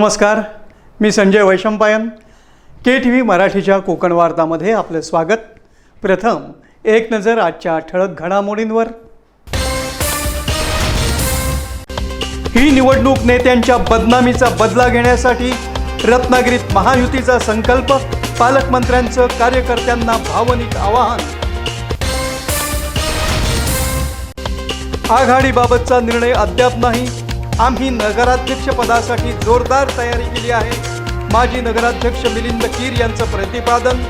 नमस्कार मी Sanjay Vaishampayan. K T V मराठीच्या कोकण वार्तामध्ये आपलं स्वागत. प्रथम एक नजर आजच्या ठळक घडामोडींवर. ही निवडणूक नेत्यांच्या बदनामीचा बदला घेण्यासाठी रत्नागिरीत महायुतीचा संकल्प पालकमंत्र्यांचं कार्यकर्त्यांना भावनिक आवाहन. आघाडीबाबतचा निर्णय अद्याप नाही आम्ही नगराध्यक्ष पदासाठी जोरदार तयारी केली आहे. माजी नगराध्यक्ष मिलिंद कीर यांचं प्रतिपादन.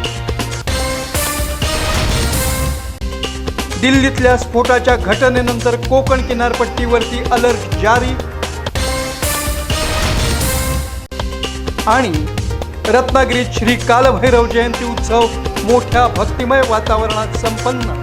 दिल्लीतल्या स्फोटाच्या घटनेनंतर कोकण किनारपट्टीवरती अलर्ट जारी. आणि रत्नागिरीत श्री कालभैरव जयंती उत्सव मोठ्या भक्तिमय वातावरणात संपन्न.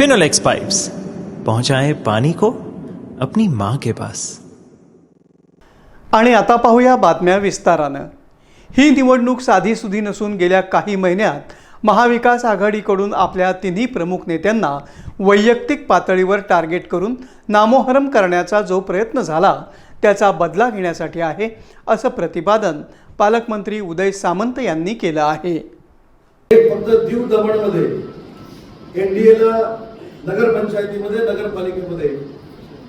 फिनोलेक्स पाइप्स पहुंचाए पानी को अपनी माँ के पास। आणि आता पाहूया बातम्या विस्तारानं. ही निवडणूक साधीसुधी नसून गेल्या काही महिन्यात महाविकास आघाडीकडून आपल्या तिन्ही प्रमुख नेत्यांना वैयक्तिक पातळीवर टार्गेट करून नामोहरम करण्याचा जो प्रयत्न झाला त्याचा बदला घेण्यासाठी आहे असं प्रतिपादन पालकमंत्री उदय सामंत यांनी केलं आहे. एक फक्त दीव दमणमध्ये एनडीएला नगरपंचायतीमध्ये नगरपालिकेमध्ये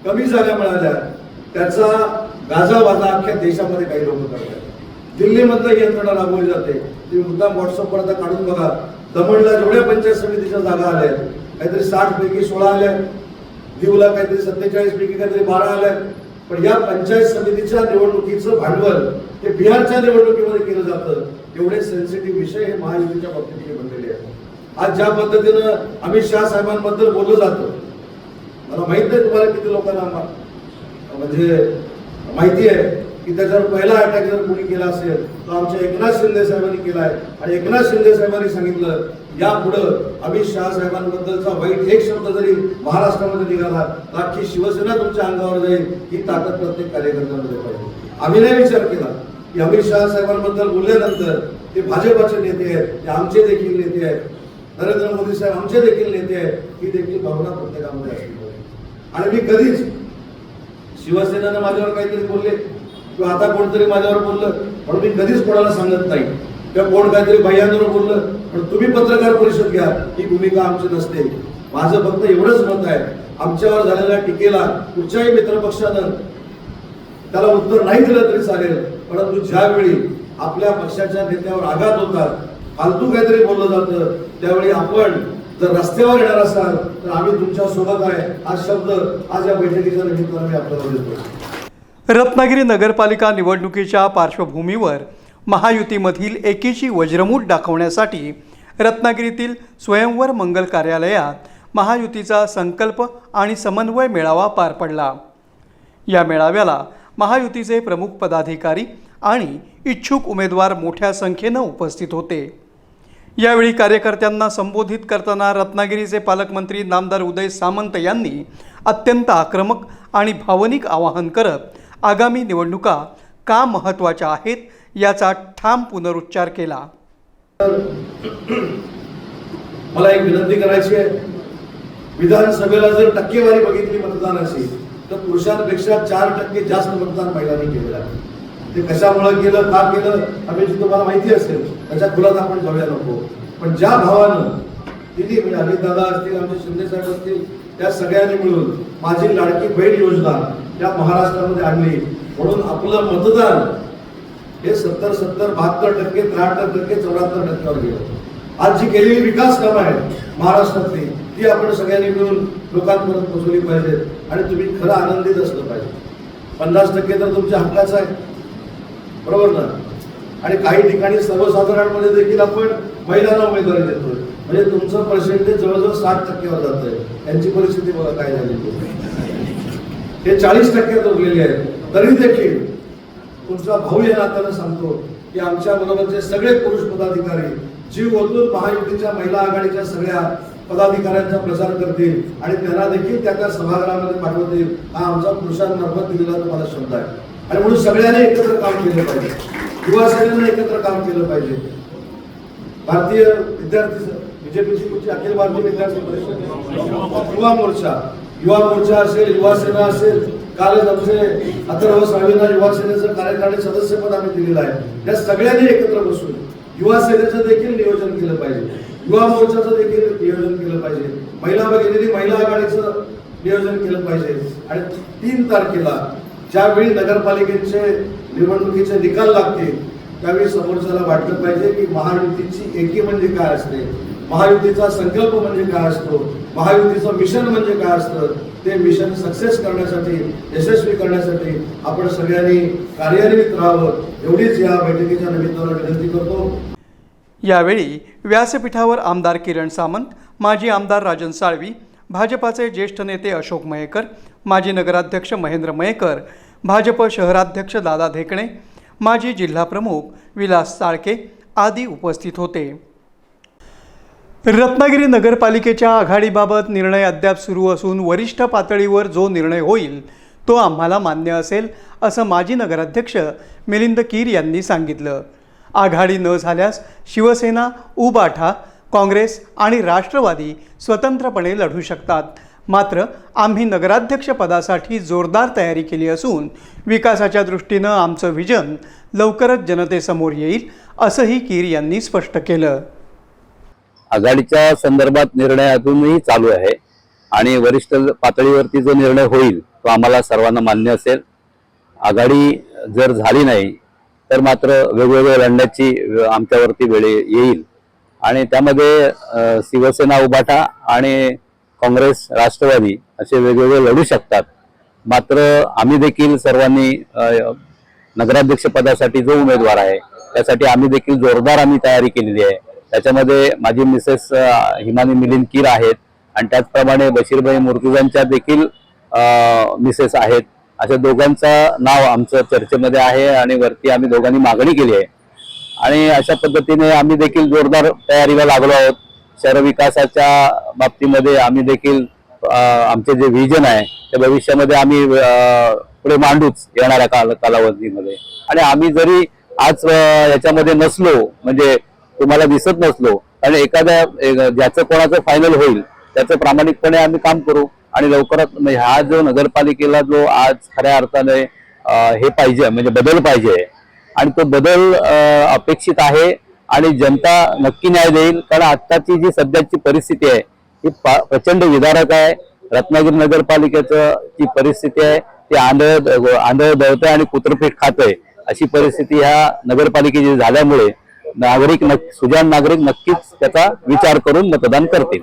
कमी जागा मिळाल्या. त्याचा गाजावाजा अख्ख्या देशामध्ये काही लोक करतात. दिल्लीमधलं ही यंत्रणा राबवली जाते. ती मुद्दाम व्हॉट्सअपवर आता काढून बघा. दमणला जेवढ्या पंचायत समितीच्या जागा आल्या काहीतरी साठ पैकी सोळा आल्या दीवला काहीतरी सत्तेचाळीस पैकी काहीतरी बारा आल्या पण या पंचायत समितीच्या निवडणुकीचं भांडवल हे बिहारच्या निवडणुकीमध्ये केलं जातं. एवढे सेन्सिटिव्ह विषय हे महायुतीच्या बाबतीत बनलेले आहेत. आज ज्या पद्धतीनं अमित शहा साहेबांबद्दल बोललं जातं मला माहीत नाही तुम्हाला किती लोकांना म्हणजे माहिती आहे की त्याच्यावर पहिला अटॅक जर कोणी केला असेल तर आमच्या एकनाथ शिंदे साहेबांनी केला आहे. आणि एकनाथ शिंदे साहेबांनी सांगितलं यापुढं अमित शहा साहेबांबद्दलचा वाईट एक शब्द जरी महाराष्ट्रामध्ये निघाला तर अख्खी शिवसेना तुमच्या अंगावर जाईल ही ताकद प्रत्येक कार्यकर्त्यामध्ये पाहिजे आम्ही नाही विचार केला की अमित शहा साहेबांबद्दल बोलल्यानंतर ते भाजपाचे नेते आहेत ते आमचे देखील नेते आहेत नरेंद्र मोदी साहेब आमचे देखील नेते आहेत ही देखील भावना प्रत्येकामध्ये असली पाहिजे. आणि मी कधीच शिवसेनेनं माझ्यावर काहीतरी बोलले किंवा आता कोणतरी माझ्यावर बोललं म्हणून मी कधीच कोणाला सांगत नाही. किंवा कोण काहीतरी भैयांवर बोललं पण तुम्ही पत्रकार परिषद घ्या ही भूमिका आमची नसते. माझं फक्त एवढंच मत आहे आमच्यावर झालेल्या टीकेला कुठच्याही मित्रपक्षानं त्याला उत्तर नाही दिलं तरी चालेल परंतु ज्यावेळी आपल्या पक्षाच्या नेत्यावर आघात होतात फालतू काहीतरी बोललं जातं. त्यावेळी आपण जर रस्त्यावर येणार असाल तर आम्ही तुमच्यासोबत आहे. हा शब्द आज या बैठकीच्या निमित्तानं मी आपल्याला देतो रत्नागिरी नगरपालिका निवडणुकीच्या पार्श्वभूमीवर महायुतीमधील एकीची वज्रमूठ दाखवण्यासाठी रत्नागिरीतील स्वयंवर मंगल कार्यालयात महायुतीचा संकल्प आणि समन्वय मेळावा पार पडला. या मेळाव्याला महायुतीचे प्रमुख पदाधिकारी आणि इच्छुक उमेदवार मोठ्या संख्येनं उपस्थित होते. यावेळी कार्यकर्त्यांना संबोधित करताना रत्नागिरीचे पालकमंत्री नामदार उदय सामंत यांनी अत्यंत आक्रमक आणि भावनिक आवाहन करत आगामी निवडणुका का महत्त्वाच्या आहेत याचा ठाम पुनरुच्चार केला. मला एक विनंती करायची आहे. विधानसभेला जर टक्केवारी बघितली मतदानाची तर पुरुषांपेक्षा चार टक्के जास्त मतदान महिलांनी केलेलं आहे. ते कशामुळं गेलं का केलं आम्ही तुम्हाला माहिती असेल. त्याच्या खुलात आपण जाऊया नको. पण ज्या भावानं तिन्ही म्हणजे अमित दादा असतील आमचे शिंदे साहेब असतील त्या सगळ्यांनी मिळून माझी लाडकी बहीण योजना या महाराष्ट्रामध्ये आणली. म्हणून आपलं मतदान हे सत्तर सत्तर बहात्तर टक्के त्र्याहत्तर टक्के चौऱ्याहत्तर टक्क्यावर गेलं. आज जी केलेली विकास कामं आहेत महाराष्ट्रातली ती आपण सगळ्यांनी मिळून लोकांपर्यंत पोचवली पाहिजेत. आणि तुम्ही खरं आनंदित असलं पाहिजे. पन्नास टक्के तर तुमच्या हक्काचं आहे. बरोबर ना? आणि काही ठिकाणी सर्वसाधारणमध्ये देखील आपण महिलांना उमेदवारी देतोय. म्हणजे तुमचं पर्सेंटेज जवळजवळ सात टक्क्यावर जात आहे यांची परिस्थिती बघा काय झाली हे चाळीस टक्क्यात उरलेले आहेत. तरी देखील तुमचा भाऊ या नात्यानं सांगतो की आमच्या बरोबरचे सगळे पुरुष पदाधिकारी जीव ओतून महायुतीच्या महिला आघाडीच्या सगळ्या पदाधिकाऱ्यांचा प्रचार करतील आणि त्यांना देखील त्या त्या सभागृहामध्ये पाठवतील. हा आमचा पुरुषांमार्फत दिलेला तुम्हाला शब्द आहे. आणि म्हणून सगळ्यांनी एकत्र काम केलं पाहिजे. युवा सेनेनं एकत्र काम केलं पाहिजे. भारतीय विद्यार्थी बीजेपीची कुठची अखिल भारतीय विद्यार्थी परिषद. युवा मोर्चा. युवा मोर्चा असेल युवा सेना असेल कालच आमचे अथर्व साळवींना युवा सेनेचं कार्यकारिणी सदस्यपद आम्ही दिलेलं आहे. या सगळ्यांनी एकत्र बसून युवा सेनेचं देखील नियोजन केलं पाहिजे. युवा मोर्चाचं देखील नियोजन केलं पाहिजे. महिला भगिनी महिला आघाडीचं नियोजन केलं पाहिजे. आणि तीन तारखेला ज्यावेळी नगरपालिकेचे निवडणुकीचे निकाल लागतील त्यावेळी समोरच्याला वाटलं पाहिजे की महायुतीची एकी म्हणजे काय असते? महायुतीचा संकल्प म्हणजे काय असतो? महायुतीचं मिशन म्हणजे काय असतं? ते मिशन सक्सेस करण्यासाठी यशस्वी करण्यासाठी आपण सगळ्यांनी कार्यान्वित राहावं. एवढीच या बैठकीच्या निमित्तानं विनंती करतो. यावेळी व्यासपीठावर आमदार किरण सामंत माजी आमदार राजन साळवी भाजपाचे ज्येष्ठ नेते अशोक मयेकर माजी नगराध्यक्ष महेंद्र मयेकर भाजप शहराध्यक्ष दादा धेकणे माजी जिल्हाप्रमुख विलास साळके आदी उपस्थित होते. रत्नागिरी नगरपालिकेच्या आघाडीबाबत निर्णय अद्याप सुरू असून वरिष्ठ पातळीवर जो निर्णय होईल तो आम्हाला मान्य असेल असं माजी नगराध्यक्ष मिलिंद कीर यांनी सांगितलं. आघाडी न झाल्यास शिवसेना उबाठा काँग्रेस आणि राष्ट्रवादी स्वतंत्रपणे लढू शकतात. मात्र आम्ही नगराध्यक्षपदासाठी जोरदार तयारी केली असून विकासाच्या दृष्टीनं आमचं विजन लवकरच जनतेसमोर येईल असंही कीर यांनी स्पष्ट केलं. आघाडीच्या संदर्भात निर्णय अजूनही चालू आहे आणि वरिष्ठ पातळीवरती जो निर्णय होईल तो आम्हाला सर्वांना मान्य असेल. आघाडी जर झाली नाही तर मात्र वेगवेगळ्या लढण्याची आमच्यावरती वेळ येईल. आणि त्यामध्ये शिवसेना उभाटा आणि काँग्रेस राष्ट्रवादी असे वेगवेगळे लढू शकतात. मात्र आम्ही देखील सर्वांनी नगराध्यक्षपदासाठी नगराध्यक्ष पदासाठी जो उमेदवार आहे त्यासाठी आम्ही देखील जोरदार आम्ही तयारी केलेली आहे. त्याच्यामध्ये माझी मिसेस हिमानी मिलिंद कीर आहेत आणि त्याचप्रमाणे बशीरभाई मुर्तुजांच्या देखील मिसेस आहेत. अशा दोघांचं नाव आमचं चर्चेमध्ये आहे आणि वरती आम्ही दोघांनी मागणी केली आहे. आणि अशा पद्धतीने आम्ही देखील जोरदार तयारीला लागलो आहोत. शहर विकासाच्या बाबतीमध्ये आम्ही देखील आमचे जे व्हिजन आहे ते भविष्यामध्ये आम्ही अ, पुढे मांडूच येणाऱ्या काल कालावधीमध्ये. आणि आम्ही जरी आज याच्यामध्ये नसलो म्हणजे तुम्हाला दिसत नसलो आणि एखाद्या ज्याचं कोणाचं फायनल होईल त्याचं प्रामाणिकपणे आम्ही काम करू आणि लवकरात म्हणजे हा जो नगरपालिकेला जो आज खऱ्या अर्थाने हे पाहिजे म्हणजे बदल पाहिजे आणि तो बदल अपेक्षित आहे आणि जनता नक्की न्याय देईल. कारण आत्ताची जी सध्याची परिस्थिती आहे ही पा- प्रचंड विदारक आहे. रत्नागिरी नगरपालिकेचं जी परिस्थिती आहे ती आंधळ आंधळ दळतंय आणि कुत्रपीठ खातंय. अशी परिस्थिती ह्या नगरपालिकेची झाल्यामुळे नागरिक नक्क- सुजाण नागरिक नक्कीच त्याचा विचार करून मतदान करतील.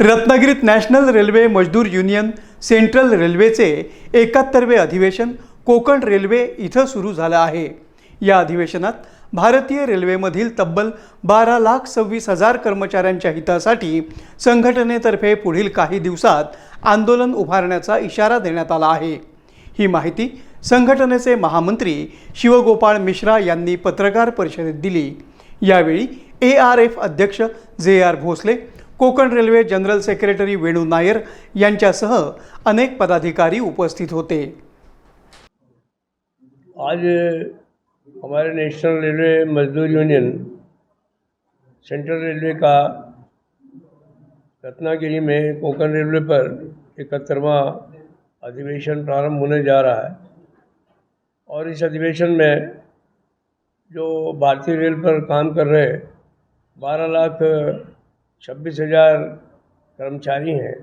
रत्नागिरीत national railway Mazdoor union central रेल्वेचे एकाहत्तरवे अधिवेशन कोकण रेल्वे इथं सुरू झालं आहे. या अधिवेशनात भारतीय रेल्वेमधील तब्बल बारा लाख सव्वीस हजार कर्मचाऱ्यांच्या हितासाठी संघटनेतर्फे पुढील काही दिवसात आंदोलन उभारण्याचा इशारा देण्यात आला आहे. ही माहिती संघटनेचे महामंत्री शिवगोपाळ मिश्रा यांनी पत्रकार परिषदेत दिली. यावेळी ए आर एफ अध्यक्ष J R Bhosale Konkan railway general secretary Venu Nair यांच्यासह अनेक पदाधिकारी उपस्थित होते. आज हमारे national railway Mazdoor union, central railway का रत्नागिरी में कोंकण रेलवे पर इकहत्तरवा अधिवेशन प्रारंभ होने जा रहा है। और इस अधिवेशन में जो भारतीय रेल पर काम कर रहे बारह लाख छब्बीस हज़ार कर्मचारी हैं,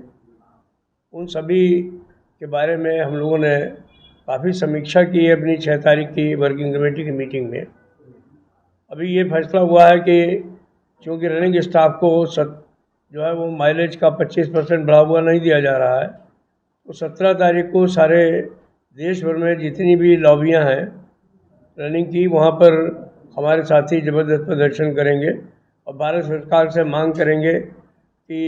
उन सभी के बारे में हम लोगों ने काफ़ी समीक्षा की है अपनी छः तारीख की वर्किंग कमेटी की मीटिंग में। अभी ये फैसला हुआ है कि क्योंकि रनिंग स्टाफ को सत, जो है वो माइलेज का 25 परसेंट बढ़ा हुआ नहीं दिया जा रहा है तो सत्रह तारीख को सारे देश भर में जितनी भी लॉबियाँ हैं, रनिंग की, वहाँ पर हमारे साथी ज़बरदस्त प्रदर्शन करेंगे और भारत सरकार से मांग करेंगे कि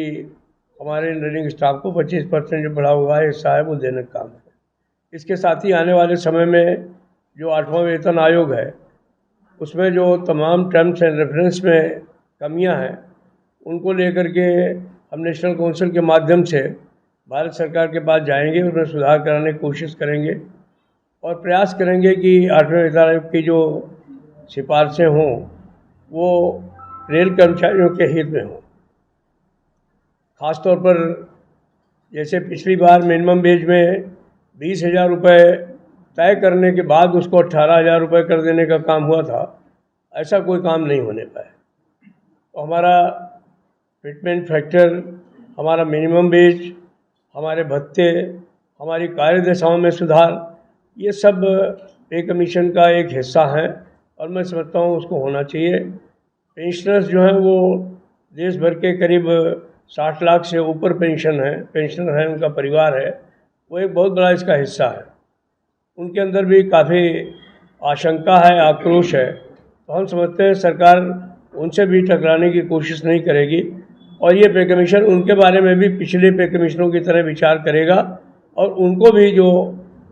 हमारे रनिंग स्टाफ को 25 परसेंट जो बढ़ा हुआ है हिस्सा है वो देने का काम है। इसके साथ ही आने वाले समय में जो आठवां वेतन आयोग है, उसमें जो तमाम टर्म्स एंड रेफरेंस में कमियाँ हैं, उनको लेकर के हम नेशनल काउंसिल के माध्यम से भारत सरकार के पास जाएँगे, उसमें सुधार कराने की कोशिश करेंगे और प्रयास करेंगे कि आठवें वेतन आयोग की जो सिफारिशें हों, वो रेल कर्मचारियों के हित में हों। ख़ासतौर पर जैसे पिछली बार मिनिमम वेज में बीस हज़ार रुपये तय करने के बाद उसको अट्ठारह हज़ार रुपये कर देने का काम हुआ था, ऐसा कोई काम नहीं होने पाया। तो हमारा फिटमेंट फैक्टर हमारा मिनिमम वेज हमारे भत्ते, हमारी कार्यदशाओं में सुधार, ये सब पे कमीशन का एक हिस्सा है और मैं समझता हूँ उसको होना चाहिए। पेंशनर्स जो हैं वो देश भर के करीब साठ लाख से ऊपर पेंशन है पेंशनर हैं, उनका परिवार है। वो एक बहुत बड़ा इसका हिस्सा है। उनके अंदर भी काफ़ी आशंका है, आक्रोश है। तो हम समझते हैं सरकार उनसे भी टकराने की कोशिश नहीं करेगी और ये पे कमीशन उनके बारे में भी पिछले पे कमीशनों की तरह विचार करेगा और उनको भी जो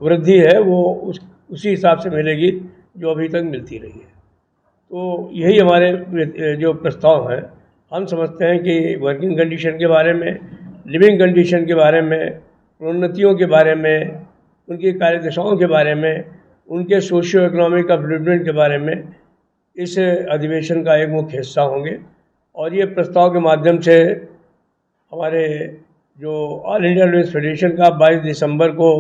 वृद्धि है वो उस, उसी हिसाब से मिलेगी जो अभी तक मिलती रही है। तो यही हमारे जो प्रस्ताव हैं। हम समझते हैं कि वर्किंग कंडीशन के बारे में लिविंग कंडीशन के बारे में प्रोन्नतियों के बारे में, उनकी कार्यदशाओं के बारे में, उनके सोशियो इकोनॉमिक अपडेटमेंट के बारे में इस अधिवेशन का एक मुख्य हिस्सा होंगे। और ये प्रस्ताव के माध्यम से हमारे जो ऑल इंडिया रेलवे फेडरेशन का 22 दिसंबर को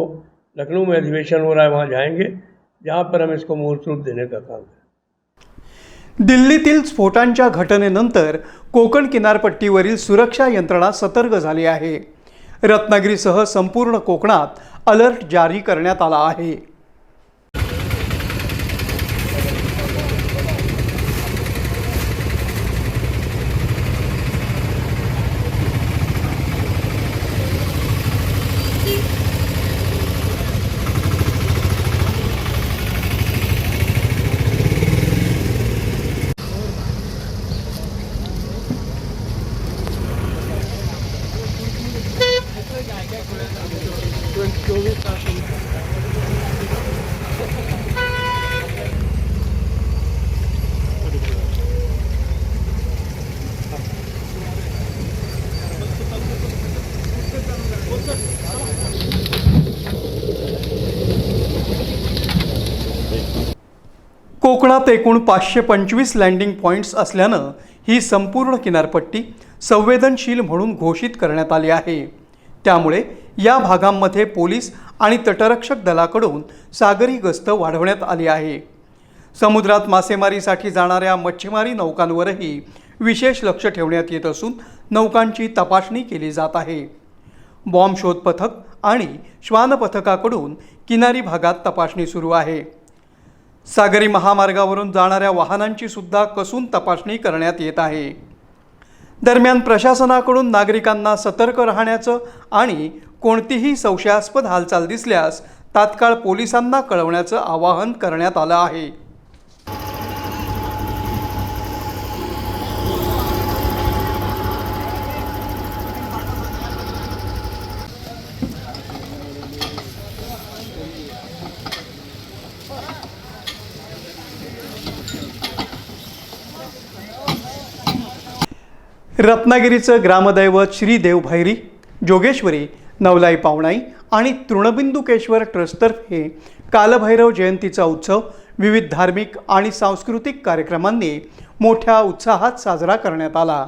लखनऊ में अधिवेशन हो रहा है, वहाँ जाएँगे, जहाँ पर हम इसको मूर्त रूप देने का काम करें दिल्लीतील स्फोटांच्या घटनेनंतर कोकण किनारपट्टीवरील सुरक्षा यंत्रणा सतर्क झाली आहे. रत्नागिरीसह संपूर्ण कोकणात अलर्ट जारी करण्यात आला आहे. कोकणात एकूण पाचशे पंचवीस लँडिंग पॉईंट्स असल्यानं ही संपूर्ण किनारपट्टी संवेदनशील म्हणून घोषित करण्यात आली आहे. त्यामुळे या भागांमध्ये पोलीस आणि तटरक्षक दलाकडून सागरी गस्त वाढवण्यात आली आहे. समुद्रात मासेमारीसाठी जाणाऱ्या मच्छीमारी नौकांवरही विशेष लक्ष ठेवण्यात येत असून नौकांची तपासणी केली जात आहे. बॉम्ब शोध पथक आणि श्वान पथकाकडून किनारी भागात तपासणी सुरू आहे. सागरी महामार्गावरून जाणाऱ्या वाहनांची सुद्धा कसून तपासणी करण्यात येत आहे. दरम्यान प्रशासनाकडून नागरिकांना सतर्क राहण्याचं आणि कोणतीही संशयास्पद हालचाल दिसल्यास तात्काळ पोलिसांना कळवण्याचं आवाहन करण्यात आलं आहे. रत्नागिरीचं ग्रामदैवत श्री देवभैरी जोगेश्वरी नवलाई पावणाई आणि तृणबिंदुकेश्वर ट्रस्टतर्फे कालभैरव जयंतीचा उत्सव विविध धार्मिक आणि सांस्कृतिक कार्यक्रमांनी मोठ्या उत्साहात साजरा करण्यात आला.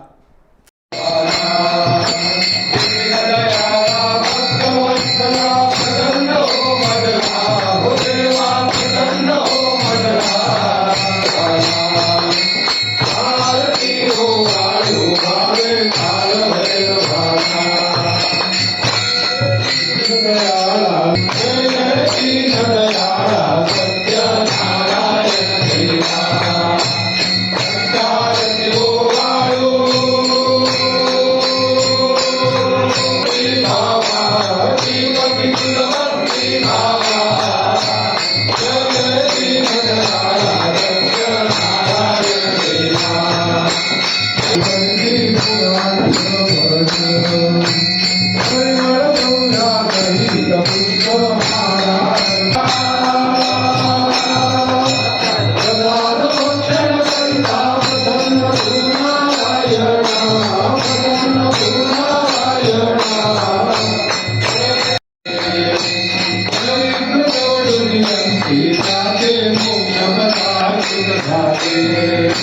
Hare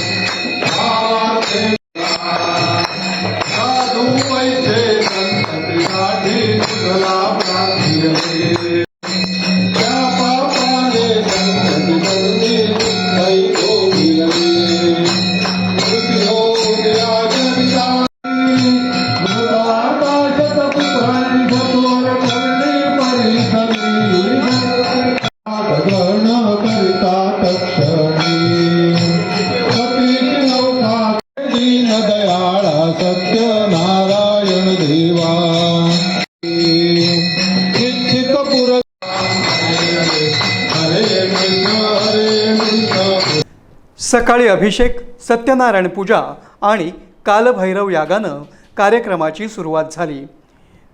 सकाळी अभिषेक सत्यनारायण पूजा आणि कालभैरव यागानं कार्यक्रमाची सुरुवात झाली.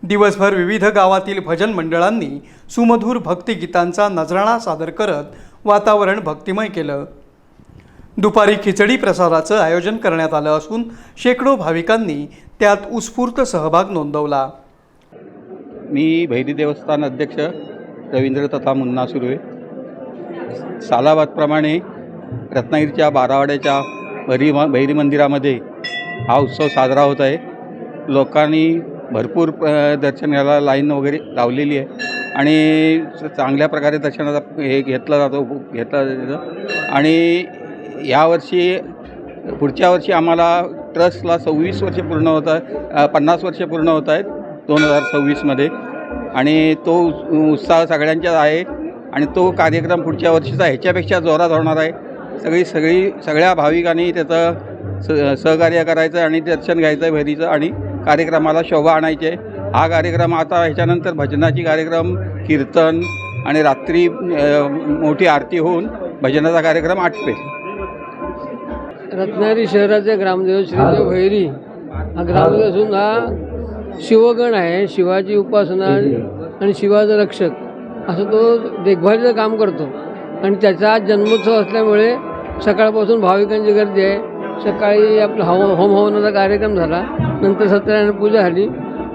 दिवसभर विविध गावातील भजन मंडळांनी सुमधूर भक्तिगीतांचा नजराणा सादर करत वातावरण भक्तिमय केलं. दुपारी खिचडी प्रसादाचं आयोजन करण्यात आलं असून शेकडो भाविकांनी त्यात उत्स्फूर्त सहभाग नोंदवला. मी भैरी देवस्थान अध्यक्ष रवींद्र तथा मुन्ना सुर्वे. सालाबादप्रमाणे रत्नागिरीच्या बारावाड्याच्या भैरी म भैरी मंदिरामध्ये हा उत्सव साजरा होत आहे. लोकांनी भरपूर दर्शन घ्यायला लाईन वगैरे लावलेली आहे. आणि चांगल्या प्रकारे दर्शनाचा हे घेतला जातो घेतला जातो. आणि यावर्षी पुढच्या वर्षी आम्हाला ट्रस्टला सव्वीस वर्ष पूर्ण होत आहे पन्नास वर्ष पूर्ण होत आहेत दोन हजार सव्वीसमध्ये आणि तो उत्साह सगळ्यांच्याच आहे. आणि तो कार्यक्रम पुढच्या वर्षीचा ह्याच्यापेक्षा जोरात होणार आहे. सगळी सगळी सगळ्या भाविकांनी त्याचं स सहकार्य करायचं आणि दर्शन घ्यायचं आहे भैरीचं आणि कार्यक्रमाला शोभा आणायची. हा कार्यक्रम आता ह्याच्यानंतर भजनाची कार्यक्रम कीर्तन आणि रात्री मोठी आरती होऊन भजनाचा कार्यक्रम आटपेल. रत्नागिरी शहराचे ग्रामदेव श्रीदेव भैरी हा ग्रामदेव असून हा शिवगण आहे. शिवाची उपासना आणि शिवाचा रक्षक. असं तो देखभालीचं काम करतो. आणि त्याचा जन्मोत्सव असल्यामुळे सकाळपासून भाविकांची गर्दी आहे. सकाळी आपला हव होम हवनाचा कार्यक्रम झाला. नंतर सत्यनारायण पूजा झाली.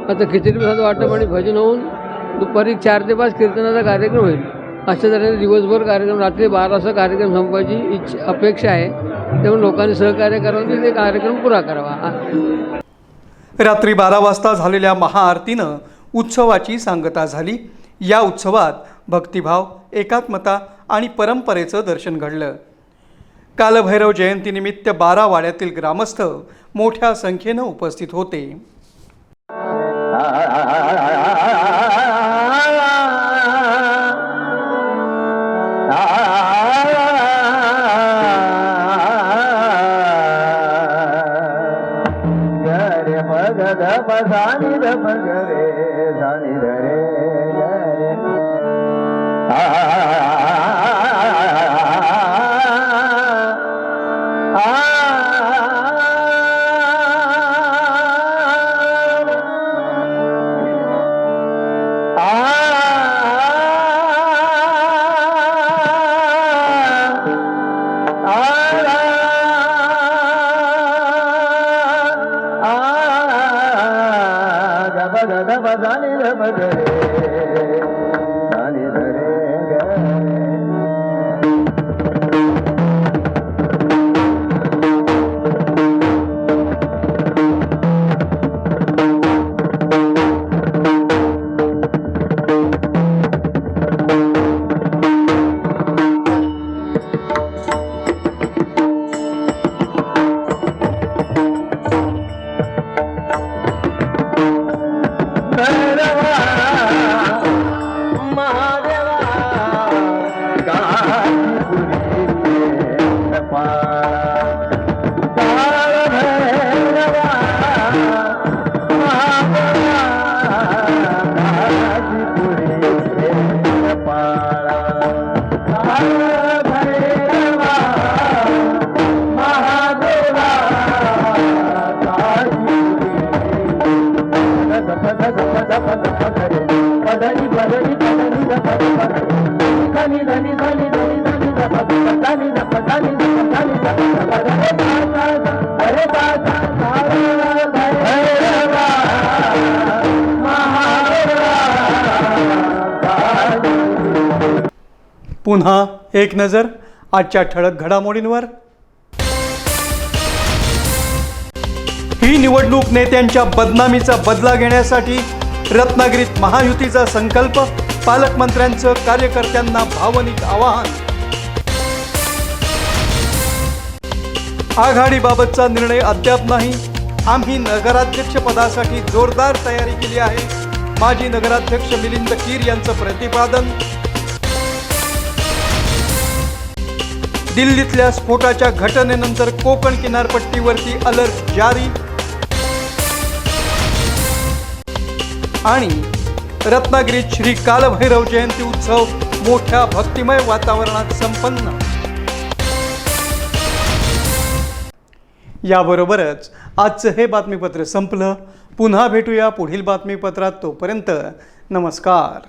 आता खिचडी प्रसाद वाटप आणि भजन होऊन दुपारी चार ते पाच कीर्तनाचा कार्यक्रम होईल. अशा तऱ्हेने दिवसभर कार्यक्रम रात्री बाराचा कार्यक्रम संपवायची इच्छ अपेक्षा आहे. त्यामुळे लोकांनी सहकार्य करावं ते कार्यक्रम पुरा करावा. रात्री बारा वाजता झालेल्या महाआरतीनं उत्सवाची सांगता झाली. या उत्सवात भक्तिभाव एकात्मता आणि परंपरेचं दर्शन घडलं. कालभैरव जयंतीनिमित्त बारा वाड्यातील ग्रामस्थ मोठ्या संख्येनं उपस्थित होते. मर पुन्हा एक नजर आजच्या ठळक घडामोडींवर. ही निवडणूक नेत्यांच्या बदनामीचा बदला घेण्यासाठी रत्नागिरीत महायुतीचा संकल्प पालकमंत्र्यांचं कार्यकर्त्यांना भावनिक आवाहन. आघाडीबाबतचा निर्णय अद्याप नाही. आम्ही नगराध्यक्ष पदासाठी जोरदार तयारी केली आहे. माजी नगराध्यक्ष मिलिंद कीर यांचं प्रतिपादन दिल्लीतल्या स्फोटाच्या घटनेनंतर कोकण किनारपट्टीवरती अलर्ट जारी. आणि रत्नागिरीत श्री कालभैरव जयंती उत्सव मोठ्या भक्तिमय वातावरणात संपन्न. याबरोबरच आजचं हे बातमीपत्र संपलं. पुन्हा भेटूया पुढील बातमीपत्रात तोपर्यंत नमस्कार.